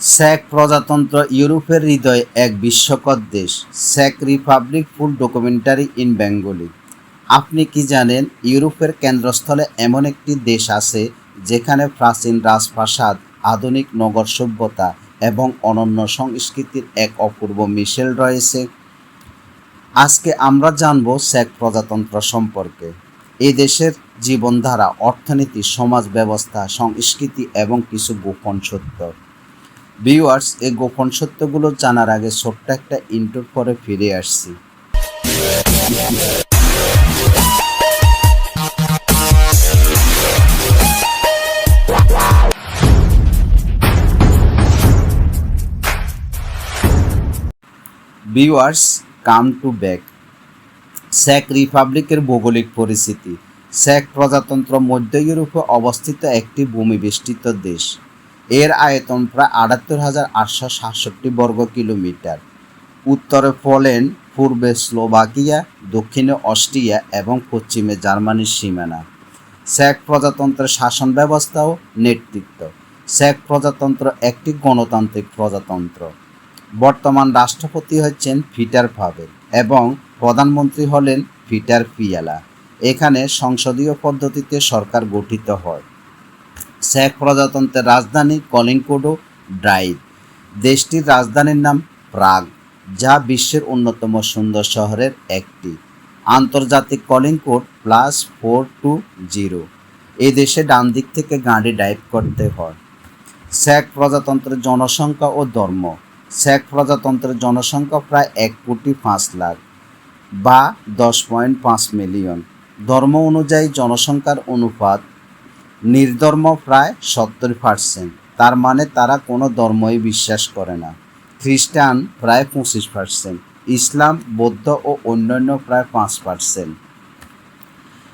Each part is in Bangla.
স্যাক প্রজাতন্ত্র ইউরোপের হৃদয়ে এক বিশ্বকর দেশ। Sec Republic full documentary in Bengali. আপনি কি জানেন, ইউরোপের কেন্দ্রস্থলে এমন একটি দেশ আছে, যেখানে প্রাচীন রাজপ্রাসাদ, আধুনিক নগর সভ্যতা এবং অনন্য সংস্কৃতির এক অপূর্ব মিশেল রয়েছে? আজকে আমরা জানব স্যাক প্রজাতন্ত্র সম্পর্কে। এই দেশের জীবনধারা, অর্থনীতি, সমাজ ব্যবস্থা, সংস্কৃতি এবং কিছু গোপন সত্য। ভিউয়ার্স এই গোপন সত্যগুলো জানার আগে ছোট্ট একটা ইন্টোর পরে ফিরে আসছি। ভিউয়ার্স কাম টু ব্যাক স্যাক রিপাবলিকের ভৌগোলিক পরিস্থিতি। স্যাক প্রজাতন্ত্র মধ্য ইউরোপে অবস্থিত একটি ভূমিবেষ্টিত দেশ। এর আয়তন প্রায় আটাত্তর হাজার আটশো সাতষট্টি বর্গ কিলোমিটার। উত্তরে পোল্যান্ড, পূর্বে স্লোভাকিয়া, দক্ষিণে অস্ট্রিয়া এবং পশ্চিমে জার্মানির সীমানা। স্যাক প্রজাতন্ত্রের শাসন ব্যবস্থা ও নেতৃত্ব। স্যাক প্রজাতন্ত্র একটি গণতান্ত্রিক প্রজাতন্ত্র। বর্তমান রাষ্ট্রপতি হচ্ছেন পিটার পাভেল এবং প্রধানমন্ত্রী হলেন ফিটার পিয়ালা। এখানে সংসদীয় পদ্ধতিতে সরকার গঠিত হয়। স্যাক প্রজাতন্ত্রের রাজধানী কলিংকোডো ড্রাইভ। দেশটির রাজধানীর নাম প্রাগ, যা বিশ্বের অন্যতম সুন্দর শহরের একটি। আন্তর্জাতিক calling code plus four two zero. এই দেশে ডান দিক থেকে গাড়ি ড্রাইভ করতে হয়। স্যাক প্রজাতন্ত্রের জনসংখ্যা ও ধর্ম। স্যাক প্রজাতন্ত্রের জনসংখ্যা প্রায় এক কোটি পাঁচ লাখ বা দশ পয়েন্ট পাঁচ মিলিয়ন। ধর্ম অনুযায়ী জনসংখ্যার অনুপাত নির্ধর্ম প্রায় সত্তর পার্সেন্ট তার মানে তারা কোনো ধর্মই বিশ্বাস করে না। খ্রিস্টান প্রায় পঁচিশ পার্সেন্ট ইসলাম, বৌদ্ধ ও অন্যান্য প্রায় পাঁচ পার্সেন্ট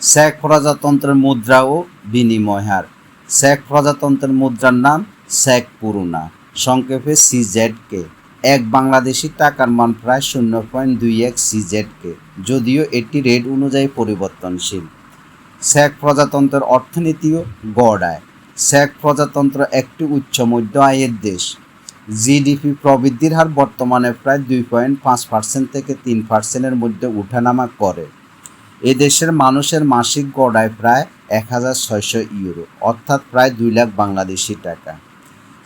শেখ প্রজাতন্ত্রের মুদ্রা ও বিনিময় হার। শেখ প্রজাতন্ত্রের মুদ্রার নাম শেখ পুরুনা। সংক্ষেপে সিজেড কে এক বাংলাদেশি টাকার মান প্রায় শূন্য পয়েন্ট দুই এক সিজেড কে যদিও এটি রেট অনুযায়ী পরিবর্তনশীল। শেখ প্রজাতন্ত্রের অর্থনীতিও গড় আয়। শেখ প্রজাতন্ত্র একটি উচ্চ মধ্য আয়ের দেশ। জিডিপি প্রবৃদ্ধির হার বর্তমানে প্রায় দুই পয়েন্ট পাঁচ পার্সেন্ট থেকে তিন পার্সেন্টের মধ্যে উঠানামা করে। এদেশের মানুষের মাসিক গড়ায় প্রায় এক হাজার ছয়শো ইউরো, অর্থাৎ প্রায় দুই লাখ বাংলাদেশি টাকা।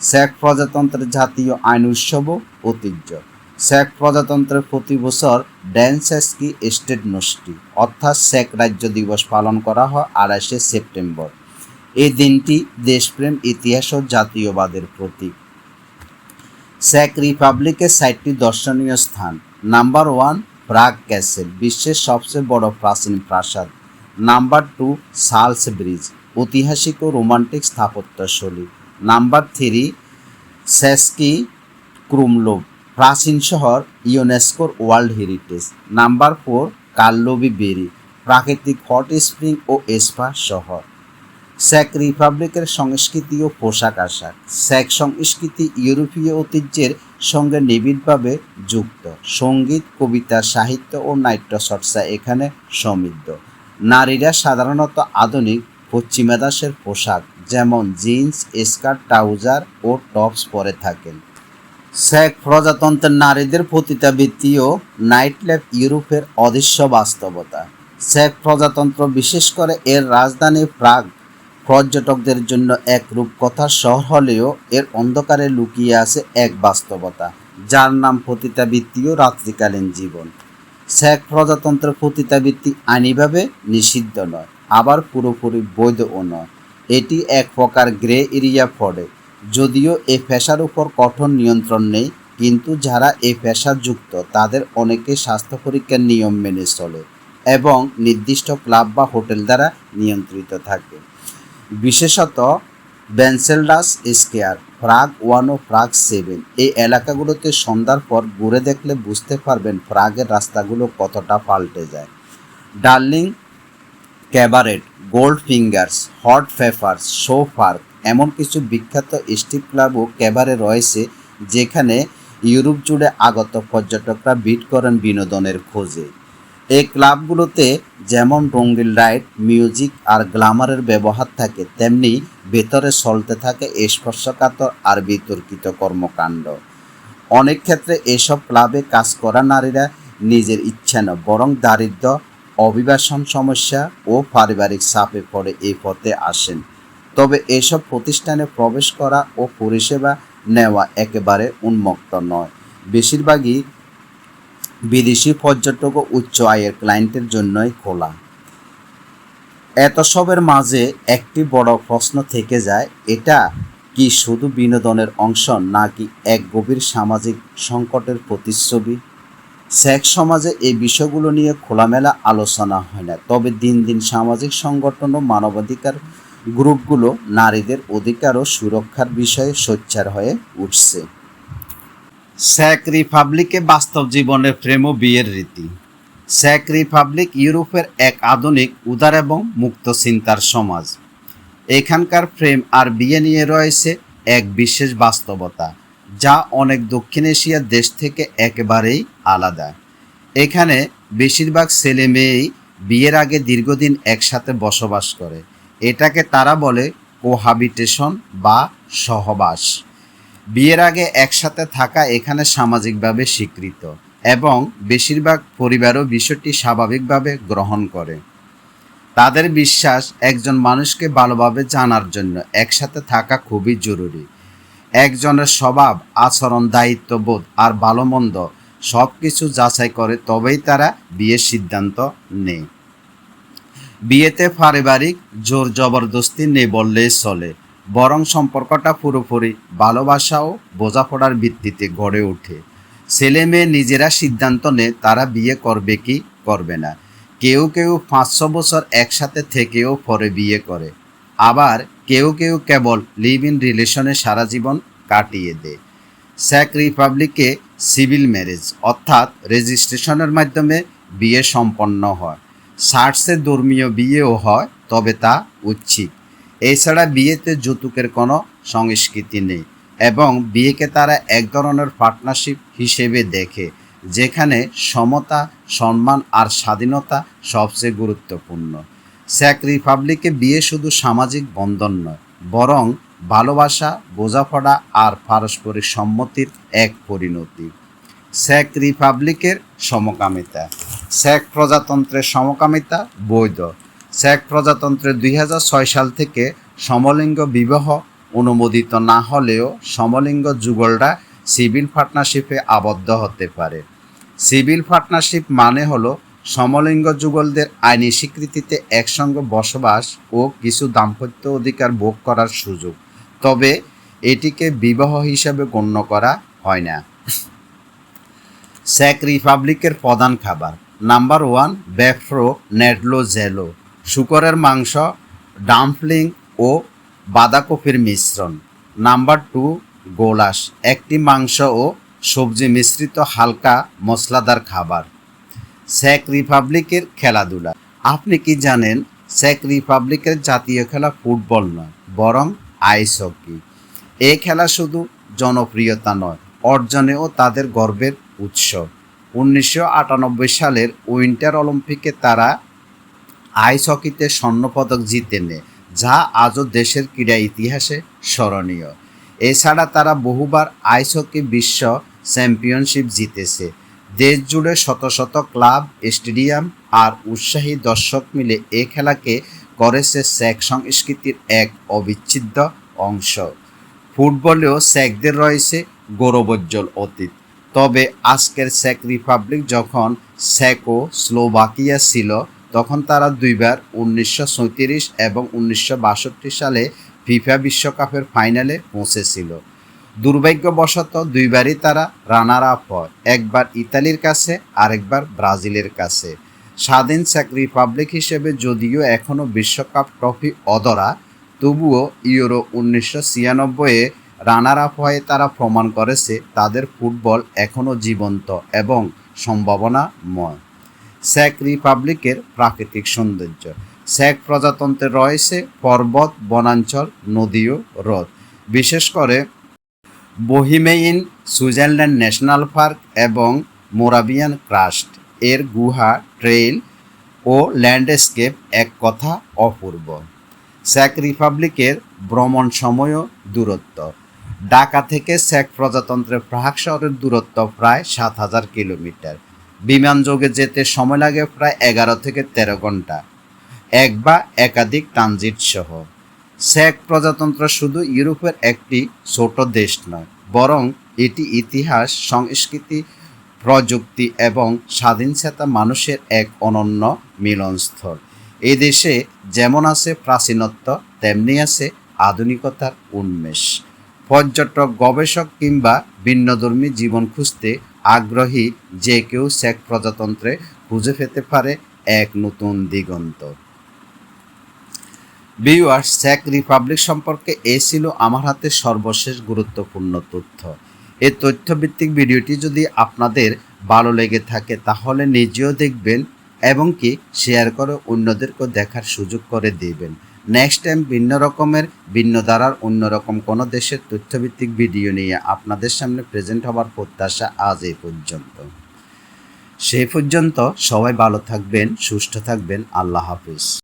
শেখ প্রজাতন্ত্রের জাতীয় আইন উৎসব ও ঐতিহ্য। শেখ প্রজাতন্ত্রের প্রতি বছর ড্যান্সেস্কি স্টেট নষ্টি, অর্থাৎ শেখ রাজ্য দিবস পালন করা হয় আড়াইশে সেপ্টেম্বর। এই দিনটি দেশপ্রেম, ইতিহাস ও জাতীয়বাদের প্রতীক। শেখ রিপাবলিকের সাতটি দর্শনীয় স্থান। নাম্বার ওয়ান, প্রাগ ক্যাসেল, বিশ্বের সবচেয়ে বড় প্রাচীন প্রাসাদ। নাম্বার টু, সালস ব্রিজ, ঐতিহাসিক ও romantic স্থাপত্যশৈলী। Number three, Cesky Krumlov. প্রাচীন শহর ইউনেস্কোর world heritage. Number four, Karlovy Vary, প্রাকৃতিক হট স্প্রিং ও এসপা শহর। স্যাক রিপাবলিকের সংস্কৃতি ও পোশাক আশাক। স্যাক সংস্কৃতি ইউরোপীয় ঐতিহ্যের সঙ্গে নিবিড়ভাবে যুক্ত। সংগীত, কবিতা, সাহিত্য ও নাট্য চর্চা এখানে সমৃদ্ধ। নারীরা সাধারণত আধুনিক পশ্চিমা দাসের পোশাক, যেমন জিন্স, স্কার্ট, ট্রাউজার ও টপস পরে থাকেন। শেখ প্রজাতন্ত্রের নারীদের পতিতাবৃত্তি ও নাইট লাইফ ইউরোপের অদৃশ্য বাস্তবতা। শেখ প্রজাতন্ত্র বিশেষ করে এর রাজধানী প্রাগ পর্যটকদের জন্য এক রূপকথার শহর হলেও এর অন্ধকারে লুকিয়ে আছে এক বাস্তবতা, যার নাম পতিতাবৃত্তি ও রাত্রিকালীন জীবন। শেখ প্রজাতন্ত্রের পতিতাবৃত্তি আইনিভাবে নিষিদ্ধ নয়, আবার পুরোপুরি বৈধও নয়। এটি এক প্রকার গ্রে এরিয়া পড়ে যদিও এ পেশার উপর কঠোর নিয়ন্ত্রণ নেই, কিন্তু যারা এই পেশা যুক্ত, তাদের অনেকে স্বাস্থ্য পরীক্ষার নিয়ম মেনে চলে এবং নির্দিষ্ট ক্লাব বা হোটেল দ্বারা নিয়ন্ত্রিত থাকে। বিশেষত বেনসেলডাস স্কেয়ার, প্রাগ ওয়ান ও প্রাগ সেভেন। এই এলাকাগুলোতে সন্ধ্যার পর ঘুরে দেখলে বুঝতে পারবেন প্রাগের রাস্তাগুলো কতটা পাল্টে যায়। Darling Cabaret Gold Fingers Hot Peppers Show Park এমন কিছু বিখ্যাত স্ট্রিপ ক্লাব ও ক্যাবারে রয়েছে, যেখানে ইউরোপ জুড়ে আগত পর্যটকরা ভিড় করেন বিনোদনের খোঁজে। এই ক্লাবগুলোতে যেমন রঙ্গিল রাইড মিউজিক আর গ্ল্যামারের ব্যবহার থাকে, তেমনি ভেতরে চলতে থাকে স্পর্শকাতর আর বিতর্কিত কর্মকাণ্ড। অনেক ক্ষেত্রে এসব ক্লাবে কাজ করা নারীরা নিজের ইচ্ছা না, বরং দারিদ্র অভিবাসন সমস্যা ও পারিবারিক চাপে পড়ে এই পথে আসেন। তবে এসব প্রতিষ্ঠানে প্রবেশ করা ও পরিষেবা নেওয়া একেবারে উন্মুক্ত নয়। বেশিরভাগই বিদেশি পর্যটক ও উচ্চ আয়ের ক্লায়েন্টের জন্যই খোলা। এত সবের মাঝে একটি বড় প্রশ্ন থেকে যায়, এটা কি শুধু বিনোদনের অংশ নাকি এক গভীর সামাজিক সংকটের প্রতিচ্ছবি? সেক্স সমাজে এই বিষয়গুলো নিয়ে খোলামেলা আলোচনা হয় না, তবে দিন দিন সামাজিক সংগঠন ও মানবাধিকার গ্রুপগুলো নারীদের অধিকার ও সুরক্ষার বিষয়ে সোচ্চার হয়ে উঠছে। স্যাক রিপাবলিকে বাস্তব জীবনের প্রেম ও বিয়ের রীতি। স্যাক রিপাবলিক ইউরোপের এক আধুনিক, উদার এবং মুক্ত চিন্তার সমাজ। এখানকার প্রেম আর বিয়ে নিয়ে রয়েছে এক বিশেষ বাস্তবতা, যা অনেক দক্ষিণ এশিয়ার দেশ থেকে একেবারেই আলাদা। এখানে বেশিরভাগ ছেলে মেয়েই বিয়ের আগে দীর্ঘদিন একসাথে বসবাস করে। এটাকে তারা বলে কোহাবিটেশন বা সহবাস। বিয়ের আগে একসাথে থাকা এখানে সামাজিকভাবে স্বীকৃত এবং বেশিরভাগ পরিবারও বিষয়টি স্বাভাবিকভাবে গ্রহণ করে। তাদের বিশ্বাস একজন মানুষকে ভালোভাবে জানার জন্য একসাথে থাকা খুবই জরুরি। একজনের স্বভাব, আচরণ, দায়িত্ববোধ আর ভালো মন্দ সব কিছু যাচাই করে তবেই তারা বিয়ের সিদ্ধান্ত নেয়। বিয়েতে পারিবারিক জোর জবরদস্তি নেই বললেই চলে। বরং সম্পর্কটা পুরোপুরি ভালোবাসা ও বোঝাপড়ার ভিত্তিতে গড়ে ওঠে। ছেলে মেয়ে নিজেরা সিদ্ধান্ত নেয়, তারা বিয়ে করবে কি করবে না। কেউ কেউ পাঁচশো বছর একসাথে থেকেও পরে বিয়ে করে। আবার কেউ কেউ কেবল লিভ ইন রিলেশনে সারা জীবন কাটিয়ে দেয়। স্যাক রিপাবলিকে সিভিল ম্যারেজ, অর্থাৎ রেজিস্ট্রেশনের মাধ্যমে বিয়ে সম্পন্ন হয়। সার্টসে ধর্মীয় বিয়েও হয়, তবে তা ঐচ্ছিক এছাড়া বিয়েতে যৌতুকের কোনো সংস্কৃতি নেই এবং বিয়েকে তারা এক ধরনের পার্টনারশিপ হিসেবে দেখে, যেখানে সমতা, সম্মান আর স্বাধীনতা সবচেয়ে গুরুত্বপূর্ণ। স্যাক রিপাবলিকে বিয়ে শুধু সামাজিক বন্ধন নয়, বরং ভালোবাসা, বোঝাপড়া আর পারস্পরিক সম্মতির এক পরিণতি। স্যাক রিপাবলিকের সমকামিতা। স্যাক প্রজাতন্ত্রের সমকামিতা, বৈধ। স্যাক প্রজাতন্ত্রের দুই সাল থেকে সমলিঙ্গ বিবাহ অনুমোদিত না হলেও সমলিঙ্গ যুগলরা সিভিল পার্টনারশিপে আবদ্ধ হতে পারে। সিভিল পার্টনারশিপ মানে হলো সমলিঙ্গ যুগলদের আইনি স্বীকৃতিতে একসঙ্গে বসবাস ও কিছু দাম্পত্য অধিকার ভোগ করার সুযোগ। তবে এটিকে বিবাহ হিসাবে গণ্য করা হয় না। স্যাক রিপাবলিকের প্রধান খাবার। Number one ব্যাফ্রো নেডলো, jello. শুকরের মাংস, ডাম্পলিং ও বাঁধাকপির মিশ্রণ। Number two, goulash. একটি মাংস ও সবজি মিশ্রিত হালকা মশলাদার খাবার। স্যাক রিপাবলিকের খেলাধুলা। আপনি কি জানেন, স্যাক রিপাবলিকের জাতীয় খেলা ফুটবল নয়, বরং আইস হকি। এই খেলা শুধু জনপ্রিয়তা নয়, অর্জনেও তাদের গর্বের উৎস। উনিশশো আটানব্বই সালের উইন্টার অলিম্পিকে তারা আইস হকিতে স্বর্ণপদক জিতে নেয় যা আজও দেশের ক্রীড়া ইতিহাসে স্মরণীয়। এছাড়া তারা বহুবার আইস হকি বিশ্ব চ্যাম্পিয়নশিপ জিতেছে। দেশ জুড়ে শত শত ক্লাব, স্টেডিয়াম আর উৎসাহী দর্শক মিলে এ খেলাকে করেছে স্যাক সংস্কৃতির এক অবিচ্ছেদ্য অংশ। ফুটবলেও স্যাকদের রয়েছে গৌরবোজ্জ্বল অতীত। তবে আজকের স্যাক রিপাবলিক যখন স্যাকো স্লোভাকিয়া ছিল, তখন তারা দুইবার উনিশশো এবং উনিশশো বাষট্টি সালে ফিফা বিশ্বকাপের ফাইনালে পৌঁছেছিল। দুর্ভাগ্যবশত দুইবারই তারা রানার আপ হয়, একবার ইতালির কাছে, আরেকবার ব্রাজিলের কাছে। স্বাধীন স্যাক রিপাবলিক হিসেবে যদিও এখনও বিশ্বকাপ ট্রফি অদরা তবুও ইউরো উনিশশো ছিয়ানব্বইয়ে রানার আপ হয়ে তারা প্রমাণ করেছে তাদের ফুটবল এখনও জীবন্ত এবং সম্ভাবনাময়। স্যাক রিপাবলিকের প্রাকৃতিক সৌন্দর্য। স্যাক প্রজাতন্ত্রে রয়েছে পর্বত, বনাঞ্চল নদী ও হ্রদ। বিশেষ করে বহিমেইন সুইজারল্যান্ড ন্যাশনাল পার্ক এবং মোরাবিয়ান ক্রাস্ট এর গুহা, ট্রেইল ও ল্যান্ডস্কেপ এক কথা অপূর্ব। স্যাক রিপাবলিকের ভ্রমণ সময় দূরত্ব। ঢাকা থেকে স্যাক প্রজাতন্ত্রের প্রাগ শহরের দূরত্ব প্রায় সাত হাজার কিলোমিটার। বিমান যোগে যেতে সময় লাগে প্রায় এগারো থেকে তেরো ঘণ্টা। এক বা একাধিক ট্রানজিট সহ। স্যাক প্রজাতন্ত্র শুধু ইউরোপের একটি ছোট দেশ নয়, বরং এটি ইতিহাস, সংস্কৃতি, প্রযুক্তি এবং স্বাধীনচেতা মানুষের এক অনন্য মিলনস্থল। এই দেশে যেমন আছে প্রাচীনত্ব, তেমনি আছে আধুনিকতার উন্মেষ। পর্যটক, গবেষক কিংবা ভিন্নধর্মী জীবন খুঁজতে আগ্রহী যে কেউ শেখ প্রজাতন্ত্রে খুঁজে পেতে পারে এক নতুন দিগন্ত। ভিউয়ার্স চেক রিপাবলিক সম্পর্কে এ ছিল আমার হাতে সর্বশেষ গুরুত্বপূর্ণ তথ্য। এই তথ্যভিত্তিক ভিডিওটি যদি আপনাদের ভালো লেগে থাকে, তাহলে নিজেও দেখবেন এবং কি শেয়ার করে অন্যদেরকেও দেখার সুযোগ করে দিবেন। নেক্সট টাইম ভিন্ন রকমের, ভিন্ন ধারার অন্যরকম কোনো দেশের তথ্যভিত্তিক ভিডিও নিয়ে আপনাদের সামনে প্রেজেন্ট হবার প্রত্যাশা আজ এই পর্যন্ত। সেই পর্যন্ত সবাই ভালো থাকবেন, সুস্থ থাকবেন, আল্লাহ হাফিজ।